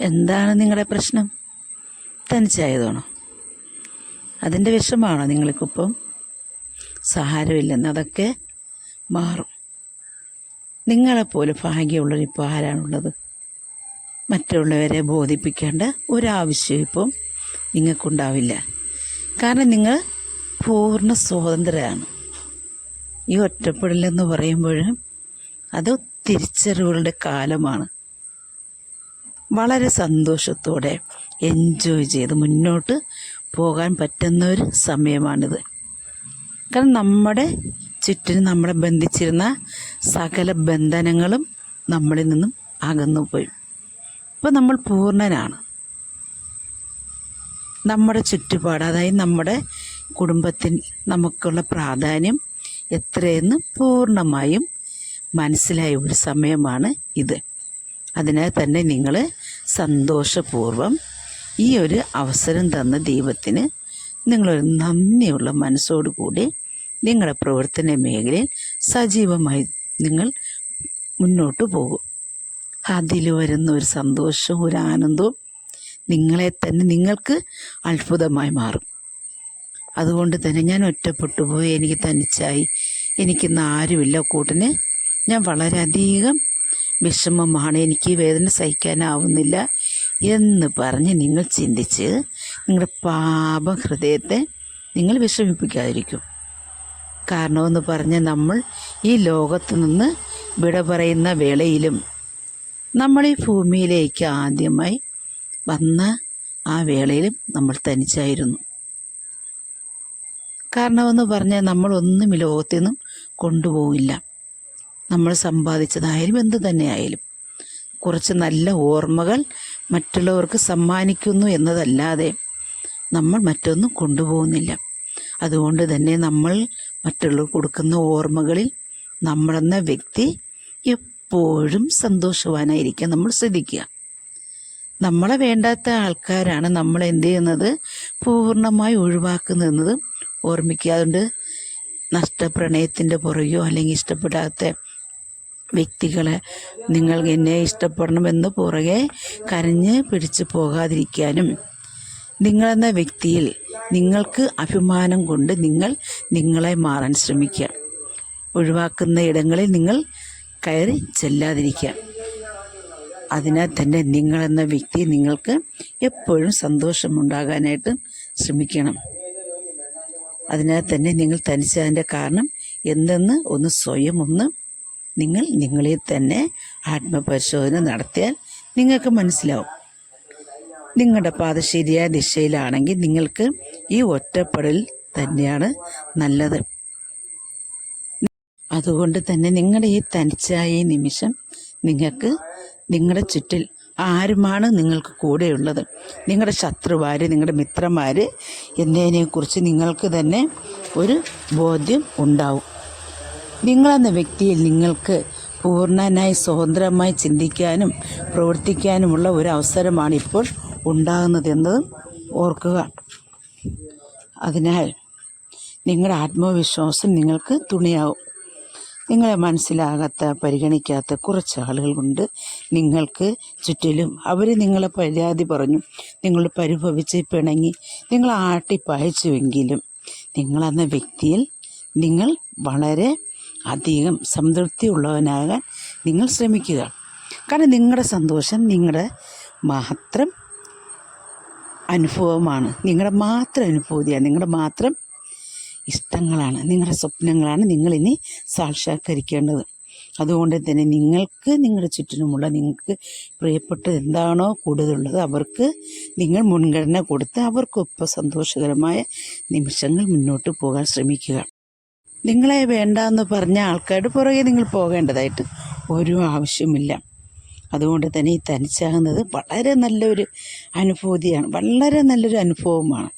എന്താണ് നിങ്ങളുടെ പ്രശ്നം? തനിച്ചായതാണോ? അതിന്റെ വിഷമാണോ നിങ്ങൾക്കിപ്പം? സഹാരമില്ലെന്ന് അതൊക്കെ മാറും. നിങ്ങളെപ്പോലെ ഭാഗ്യമുള്ളവരിപ്പോൾ ആരാണുള്ളത്? മറ്റുള്ളവരെ ബോധിപ്പിക്കേണ്ട ഒരാവശ്യം ഇപ്പം നിങ്ങൾക്കുണ്ടാവില്ല. കാരണം നിങ്ങൾ പൂർണ സ്വതന്ത്രരാണ് ഈ ഒറ്റപ്പെടലെന്ന് പറയുമ്പോൾ അത് തിരിച്ചറിവുകളുടെ കാലമാണ്. വളരെ സന്തോഷത്തോടെ എൻജോയ് ചെയ്ത് മുന്നോട്ട് പോകാൻ പറ്റുന്ന ഒരു സമയമാണിത്. കാരണം നമ്മുടെ ചുറ്റിനും നമ്മളെ ബന്ധിച്ചിരുന്ന സകല ബന്ധനങ്ങളും നമ്മളിൽ നിന്നും അകന്നു പോയി നമ്മൾ പൂർണനാണ്. നമ്മുടെ ചുറ്റുപാട് അതായത് നമ്മുടെ കുടുംബത്തിൽ നമുക്കുള്ള പ്രാധാന്യം എത്രയെന്ന് പൂർണമായും മനസ്സിലായ ഒരു സമയമാണ് ഇത്. അതിനാൽ തന്നെ നിങ്ങൾ സന്തോഷപൂർവം ഈ ഒരു അവസരം തന്ന ദൈവത്തിന് നിങ്ങളൊരു നന്ദിയുള്ള മനസ്സോടുകൂടി നിങ്ങളുടെ പ്രവർത്തന മേഖലയിൽ സജീവമായി നിങ്ങൾ മുന്നോട്ട് പോകും. അതിൽ വരുന്ന ഒരു സന്തോഷവും ഒരു ആനന്ദവും നിങ്ങളെ തന്നെ നിങ്ങൾക്ക് അത്ഭുതമായി മാറും. അതുകൊണ്ട് തന്നെ ഞാൻ ഒറ്റപ്പെട്ടു പോയി എനിക്ക് തനിച്ചായി എനിക്കിന്ന് ആരുമില്ല. കൂട്ടിന് ഞാൻ വളരെയധികം വിഷമമാണ്. എനിക്ക് വേദന സഹിക്കാനാവുന്നില്ല എന്ന് പറഞ്ഞ് നിങ്ങൾ ചിന്തിച്ച് നിങ്ങളുടെ പാപ ഹൃദയത്തെ നിങ്ങൾ വിഷമിപ്പിക്കാതിരിക്കും. കാരണമെന്ന് പറഞ്ഞ് നമ്മൾ ഈ ലോകത്തു നിന്ന് വിട പറയുന്ന വേളയിലും നമ്മൾ ഈ ഭൂമിയിലേക്ക് ആദ്യമായി വന്ന ആ വേളയിലും നമ്മൾ തനിച്ചായിരുന്നു. കാരണമെന്ന് പറഞ്ഞാൽ നമ്മളൊന്നും ഈ ലോകത്തു നിന്നും കൊണ്ടുപോകില്ല നമ്മൾ സമ്പാദിച്ചതായാലും എന്ത് തന്നെയായാലും. കുറച്ച് നല്ല ഓർമ്മകൾ മറ്റുള്ളവർക്ക് സമ്മാനിക്കുന്നു എന്നതല്ലാതെ നമ്മൾ മറ്റൊന്നും കൊണ്ടുപോകുന്നില്ല. അതുകൊണ്ട് തന്നെ നമ്മൾ മറ്റുള്ളവർക്ക് കൊടുക്കുന്ന ഓർമ്മകളിൽ നമ്മളെന്ന വ്യക്തി എപ്പോഴും സന്തോഷവാനായിരിക്കാൻ നമ്മൾ ശ്രദ്ധിക്കുക. നമ്മളെ വേണ്ടാത്ത ആൾക്കാരാണ് നമ്മൾ എന്ത് ചെയ്യുന്നത്? പൂർണമായി ഒഴിവാക്കുന്നതെന്നതും ഓർമ്മിക്കുക. നഷ്ടപ്രണയത്തിന്റെ പുറകെയോ അല്ലെങ്കിൽ ഇഷ്ടപ്പെടാത്ത വ്യക്തികളെ നിങ്ങൾ എന്നെ ഇഷ്ടപ്പെടണമെന്ന് പുറകെ കരഞ്ഞ് പിടിച്ചു പോകാതിരിക്കാനും നിങ്ങളെന്ന വ്യക്തിയിൽ നിങ്ങൾക്ക് അഭിമാനം കൊണ്ട് നിങ്ങൾ നിങ്ങളെ മാറാൻ ശ്രമിക്കുക. ഒഴിവാക്കുന്ന ഇടങ്ങളിൽ നിങ്ങൾ കയറി ചെല്ലാതിരിക്കുക. അതിനാൽ തന്നെ നിങ്ങളെന്ന വ്യക്തി നിങ്ങൾക്ക് എപ്പോഴും സന്തോഷമുണ്ടാകാനായിട്ട് ശ്രമിക്കണം. അതിനാൽ തന്നെ നിങ്ങൾ തനിച്ചതിന്റെ കാരണം എന്തെന്ന് ഒന്ന് സ്വയം ഒന്ന് നിങ്ങൾ നിങ്ങളിൽ തന്നെ ആത്മപരിശോധന നടത്തിയാൽ നിങ്ങൾക്ക് മനസ്സിലാവും. നിങ്ങളുടെ പാത ശരിയായ ദിശയിലാണെങ്കിൽ നിങ്ങൾക്ക് ഈ ഒറ്റപ്പെടൽ തന്നെയാണ് നല്ലത്. അതുകൊണ്ട് തന്നെ നിങ്ങളുടെ ഈ തനിച്ചായ ഈ നിമിഷം നിങ്ങൾക്ക് നിങ്ങളുടെ ചുറ്റിൽ ആരുമാണ് നിങ്ങൾക്ക് കൂടെയുള്ളത്? നിങ്ങളുടെ ശത്രുവാര് നിങ്ങളുടെ മിത്രന്മാർ എന്നതിനെക്കുറിച്ച് നിങ്ങൾക്ക് തന്നെ ഒരു ബോധ്യം ഉണ്ടാവും. നിങ്ങളെന്ന വ്യക്തിയിൽ നിങ്ങൾക്ക് പൂർണനായി സ്വതന്ത്രമായി ചിന്തിക്കാനും പ്രവർത്തിക്കാനുമുള്ള ഒരു അവസരമാണ് ഇപ്പോൾ ഉണ്ടാകുന്നതെന്നതും ഓർക്കുക. അതിനാൽ നിങ്ങളുടെ ആത്മവിശ്വാസം നിങ്ങൾക്ക് തുണയാവും. നിങ്ങളെ മനസ്സിലാകാത്ത പരിഗണിക്കാത്ത കുറച്ച് ആളുകളുണ്ട്. നിങ്ങൾക്ക് ചുറ്റിലും അവർ നിങ്ങളെ പരാതി പറഞ്ഞു. നിങ്ങൾ പരിഭവിച്ച് പിണങ്ങി. നിങ്ങൾ ആട്ടിപ്പായച്ചുവെങ്കിലും നിങ്ങളെന്ന വ്യക്തിയിൽ നിങ്ങൾ വളരെ അധികം സംതൃപ്തിയുള്ളവനാകാൻ നിങ്ങൾ ശ്രമിക്കുക. കാരണം നിങ്ങളുടെ സന്തോഷം നിങ്ങളുടെ മാത്രം അനുഭവമാണ്. നിങ്ങളുടെ മാത്രം അനുഭൂതിയാണ്. നിങ്ങളുടെ മാത്രം ഇഷ്ടങ്ങളാണ്. നിങ്ങളുടെ സ്വപ്നങ്ങളാണ് നിങ്ങളിനി സാക്ഷാത്കരിക്കേണ്ടത്. അതുകൊണ്ട് തന്നെ നിങ്ങൾക്ക് നിങ്ങളുടെ ചുറ്റിനുമുള്ള നിങ്ങൾക്ക് പ്രിയപ്പെട്ടത് എന്താണോ കൂടുതലുള്ളത് അവർക്ക് നിങ്ങൾ മുൻഗണന കൊടുത്ത് അവർക്കൊപ്പം സന്തോഷകരമായ നിമിഷങ്ങൾ മുന്നോട്ട് പോകാൻ ശ്രമിക്കുക. നിങ്ങളെ വേണ്ട എന്ന് പറഞ്ഞ ആൾക്കാരുടെ പുറകെ നിങ്ങൾ പോകേണ്ടതായിട്ട് ഒരു ആവശ്യമില്ല. അതുകൊണ്ട് തന്നെ ഈ തനിച്ചാകുന്നത് വളരെ നല്ലൊരു അനുഭൂതിയാണ്. വളരെ നല്ലൊരു അനുഭവമാണ്.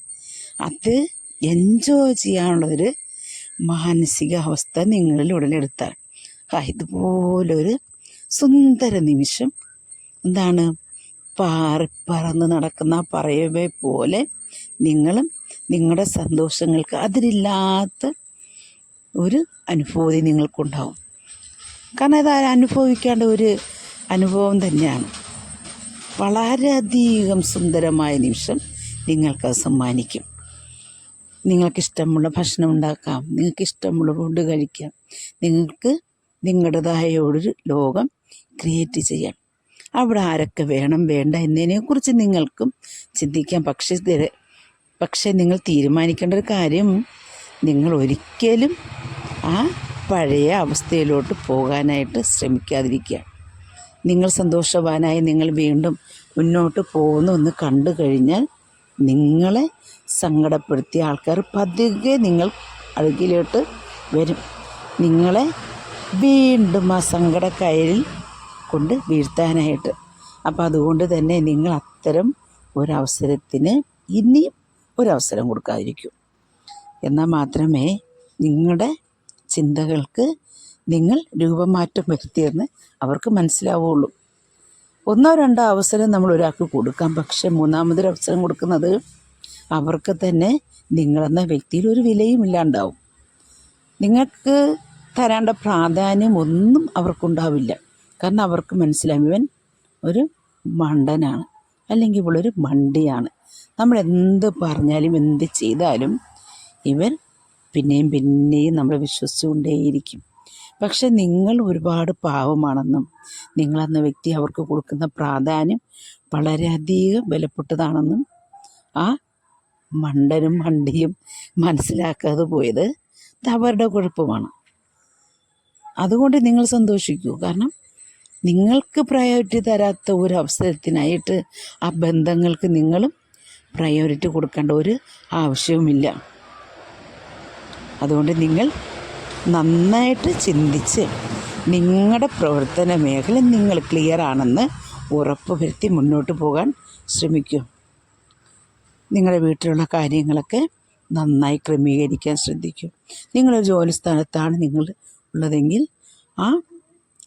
അത് എൻജോയ് ചെയ്യാനുള്ളൊരു മാനസികാവസ്ഥ നിങ്ങളിൽ ഉടലെടുത്താൽ. ഇതുപോലൊരു സുന്ദര നിമിഷം എന്താണ്? പാറി പറന്ന് നടക്കുന്ന പറയവേ പോലെ നിങ്ങളും നിങ്ങളുടെ സന്തോഷങ്ങൾക്ക് അതിരില്ലാത്ത ഒരു അനുഭൂതി നിങ്ങൾക്കുണ്ടാവും. കാരണം ഇത് അനുഭവിക്കേണ്ട ഒരു അനുഭവം തന്നെയാണ്. വളരെയധികം സുന്ദരമായ നിമിഷം നിങ്ങൾക്കത് സമ്മാനിക്കും. നിങ്ങൾക്കിഷ്ടമുള്ള ഭക്ഷണം ഉണ്ടാക്കാം. നിങ്ങൾക്കിഷ്ടമുള്ള ഫുഡ് കഴിക്കാം. നിങ്ങൾക്ക് നിങ്ങളുടേതായ ഒരു ലോകം ക്രിയേറ്റ് ചെയ്യാം. അവിടെ ആരൊക്കെ വേണം വേണ്ട എന്നതിനെക്കുറിച്ച് നിങ്ങൾക്കും ചിന്തിക്കാം. പക്ഷേ പക്ഷേ നിങ്ങൾ തീരുമാനിക്കേണ്ട ഒരു കാര്യം നിങ്ങൾ ഒരിക്കലും ആ പഴയ അവസ്ഥയിലോട്ട് പോകാനായിട്ട് ശ്രമിക്കാതിരിക്കുക. നിങ്ങൾ സന്തോഷവാനായി നിങ്ങൾ വീണ്ടും മുന്നോട്ട് പോകുന്നു എന്ന് കണ്ടു കഴിഞ്ഞാൽ നിങ്ങളെ സങ്കടപ്പെടുത്തിയ ആൾക്കാർ പതുക്കെ നിങ്ങൾ അഴുകിലോട്ട് വരും. നിങ്ങളെ വീണ്ടും ആ സങ്കടക്കയലിൽ കൊണ്ട് വീഴ്ത്താനായിട്ട്. അപ്പോൾ അതുകൊണ്ട് തന്നെ നിങ്ങൾ അത്തരം ഒരവസരത്തിന് ഇനിയും ഒരവസരം കൊടുക്കാതിരിക്കും. എന്നാൽ മാത്രമേ നിങ്ങളുടെ ചിന്തകൾക്ക് നിങ്ങൾ രൂപമാറ്റം വരുത്തിയെന്ന് അവർക്ക് മനസ്സിലാവുള്ളൂ. ഒന്നോ രണ്ടോ അവസരം നമ്മൾ ഒരാൾക്ക് കൊടുക്കാം. പക്ഷെ മൂന്നാമതൊരു അവസരം കൊടുക്കുന്നത് അവർക്ക് തന്നെ നിങ്ങളെന്ന വ്യക്തിയിൽ ഒരു വിലയും ഇല്ലാണ്ടാവും. നിങ്ങൾക്ക് തരേണ്ട പ്രാധാന്യം ഒന്നും അവർക്കുണ്ടാവില്ല. കാരണം അവർക്ക് മനസ്സിലാവും. ഇവൻ ഒരു മണ്ടനാണ് അല്ലെങ്കിൽ ഇവളൊരു മണ്ടിയാണ്. നമ്മൾ എന്ത് പറഞ്ഞാലും എന്ത് ചെയ്താലും ഇവൻ പിന്നെയും പിന്നെയും നമ്മൾ വിശ്വസിച്ചുകൊണ്ടേയിരിക്കും. പക്ഷെ നിങ്ങൾ ഒരുപാട് പാവമാണെന്നും നിങ്ങളെന്ന വ്യക്തി അവർക്ക് കൊടുക്കുന്ന പ്രാധാന്യം വളരെയധികം വിലപ്പെട്ടതാണെന്നും ആ മണ്ടനും മണ്ടിയും മനസ്സിലാക്കാതെ പോയത് ഇത് അവരുടെ കുഴപ്പമാണ്. അതുകൊണ്ട് നിങ്ങൾ സന്തോഷിക്കൂ. കാരണം നിങ്ങൾക്ക് പ്രയോറിറ്റി തരാത്ത ഒരു അവസരത്തിനായിട്ട് ആ ബന്ധങ്ങൾക്ക് നിങ്ങളും പ്രയോറിറ്റി കൊടുക്കേണ്ട ഒരു ആവശ്യവുമില്ല. അതുകൊണ്ട് നിങ്ങൾ നന്നായിട്ട് ചിന്തിച്ച് നിങ്ങളുടെ പ്രവർത്തന മേഖല നിങ്ങൾ ക്ലിയർ ആണെന്ന് ഉറപ്പ് വരുത്തി മുന്നോട്ട് പോകാൻ ശ്രമിക്കൂ. നിങ്ങളുടെ വീട്ടിലുള്ള കാര്യങ്ങളൊക്കെ നന്നായി ക്രമീകരിക്കാൻ ശ്രദ്ധിക്കും. നിങ്ങളുടെ ജോലി സ്ഥലത്താണ് നിങ്ങൾ ഉള്ളതെങ്കിൽ ആ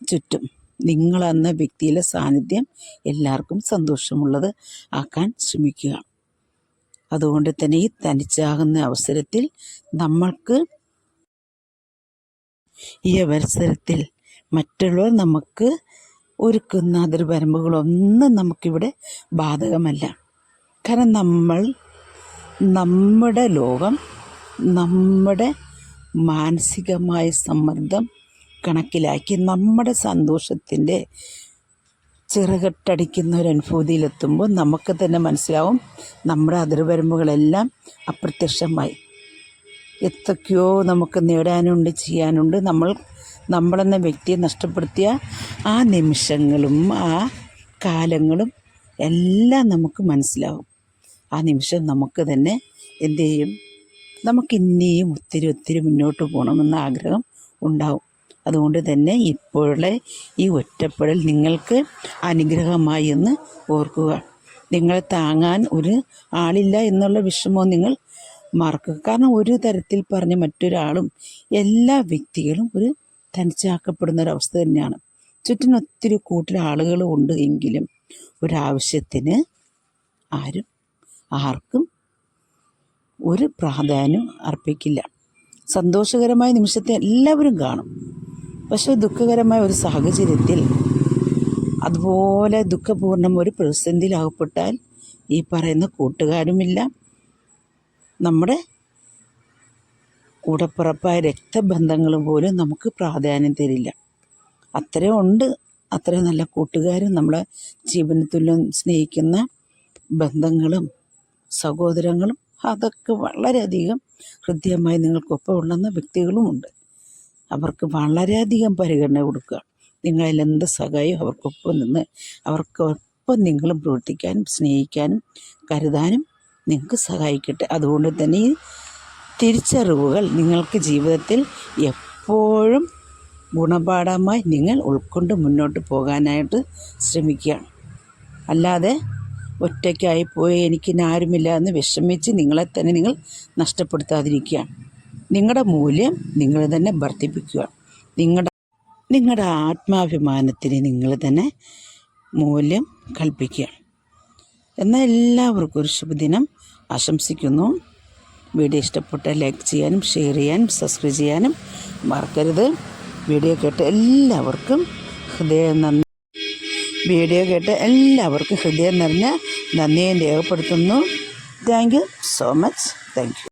ചുറ്റും നിങ്ങളെന്ന വ്യക്തിയിലെ സാന്നിധ്യം എല്ലാവർക്കും സന്തോഷമുള്ളത് ആക്കാൻ ശ്രമിക്കുക. അതുകൊണ്ട് തന്നെ ഈ തനിച്ചാകുന്ന അവസരത്തിൽ നമ്മൾക്ക് ഈ അവസരത്തിൽ മറ്റുള്ളവർ നമുക്ക് ഒരുക്കുന്ന അതിർവരമ്പുകളൊന്നും നമുക്കിവിടെ ബാധകമല്ല. കാരണം നമ്മൾ നമ്മുടെ ലോകം നമ്മുടെ മാനസികമായ സമ്മർദ്ദം കണക്കിലാക്കി നമ്മുടെ സന്തോഷത്തിന്റെ ചിറകട്ടടിക്കുന്ന ഒരു അനുഭൂതിയിലെത്തുമ്പോൾ നമുക്ക് തന്നെ മനസ്സിലാവും നമ്മുടെ അതിർവരമ്പുകളെല്ലാം അപ്രത്യക്ഷമായി. എത്രയ്ക്കോ നമുക്ക് നേടാനുണ്ട് ചെയ്യാനുണ്ട്. നമ്മൾ നമ്മളെന്ന വ്യക്തിയെ നഷ്ടപ്പെടുത്തിയ ആ നിമിഷങ്ങളും ആ കാലങ്ങളും എല്ലാം നമുക്ക് മനസ്സിലാവും. ആ നിമിഷം നമുക്ക് തന്നെ എന്തു ചെയ്യും? നമുക്ക് ഇനിയും ഒത്തിരി ഒത്തിരി മുന്നോട്ട് പോകണമെന്ന ആഗ്രഹം ഉണ്ടാവും. അതുകൊണ്ട് തന്നെ ഇപ്പോഴുള്ള ഈ ഒറ്റപ്പെടൽ നിങ്ങൾക്ക് അനുഗ്രഹമായി എന്ന് ഓർക്കുക. നിങ്ങളെ താങ്ങാൻ ഒരു ആളില്ല എന്നുള്ള വിഷമവും നിങ്ങൾ മറക്കുക. കാരണം ഒരു തരത്തിൽ പറഞ്ഞ മറ്റൊരാളും എല്ലാ വ്യക്തികളും ഒരു തനിച്ചാക്കപ്പെടുന്ന ഒരവസ്ഥ തന്നെയാണ്. ചുറ്റിന് ഒത്തിരി കൂട്ടിൽ ആളുകൾ ഉണ്ട് എങ്കിലും ഒരാവശ്യത്തിന് ആരും ആർക്കും ഒരു പ്രാധാന്യം അർപ്പിക്കില്ല. സന്തോഷകരമായ നിമിഷത്തെ എല്ലാവരും കാണും. പക്ഷെ ദുഃഖകരമായ ഒരു സാഹചര്യത്തിൽ അതുപോലെ ദുഃഖപൂർണം ഒരു പ്രതിസന്ധിയിലാകപ്പെട്ടാൽ ഈ പറയുന്ന കൂട്ടുകാരുമില്ല. നമ്മുടെ കൂടപ്പുറപ്പായ രക്തബന്ധങ്ങൾ പോലും നമുക്ക് പ്രാധാന്യം തരില്ല. അത്രയും ഉണ്ട്. അത്രയും നല്ല കൂട്ടുകാരും നമ്മളെ ജീവനത്തുല്യം സ്നേഹിക്കുന്ന ബന്ധങ്ങളും സഹോദരങ്ങളും അതൊക്കെ വളരെയധികം ഹൃദ്യമായി നിങ്ങൾക്കൊപ്പം ഉണ്ടെന്ന വ്യക്തികളുമുണ്ട്. അവർക്ക് വളരെയധികം പരിഗണന കൊടുക്കുക. നിങ്ങളിൽ എന്ത് സഹായവും അവർക്കൊപ്പം നിന്ന് അവർക്കൊപ്പം നിങ്ങളും പ്രവർത്തിക്കാനും സ്നേഹിക്കാനും കരുതാനും നിങ്ങൾക്ക് സഹായിക്കട്ടെ. അതുകൊണ്ട് തന്നെ ഈ തിരിച്ചറിവുകൾ നിങ്ങൾക്ക് ജീവിതത്തിൽ എപ്പോഴും ഗുണപാഠമായി നിങ്ങൾ ഉൾക്കൊണ്ട് മുന്നോട്ട് പോകാനായിട്ട് ശ്രമിക്കുകയാണ്. അല്ലാതെ ഒറ്റയ്ക്കായി പോയി ആരുമില്ല എന്ന് വിഷമിച്ച് നിങ്ങളെ തന്നെ നിങ്ങൾ നഷ്ടപ്പെടുത്താതിരിക്കുക നിങ്ങളുടെ മൂല്യം നിങ്ങൾ തന്നെ വർദ്ധിപ്പിക്കുക. നിങ്ങളുടെ നിങ്ങളുടെ ആത്മാഭിമാനത്തിന് നിങ്ങൾ തന്നെ മൂല്യം കൽപ്പിക്കുക. എന്നാൽ എല്ലാവർക്കും ഒരു ശുഭദിനം. ആശംസിക്കുന്നു. വീഡിയോ ഇഷ്ടപ്പെട്ട ലൈക്ക് ചെയ്യാനും ഷെയർ ചെയ്യാനും സബ്സ്ക്രൈബ് ചെയ്യാനും മറക്കരുത്. വീഡിയോ കേട്ട എല്ലാവർക്കും ഹൃദയം നന്ദി. വീഡിയോ കേട്ട് എല്ലാവർക്കും ഹൃദയം നിറഞ്ഞ നന്ദിയും രേഖപ്പെടുത്തുന്നു. Thank you so much. Thank you.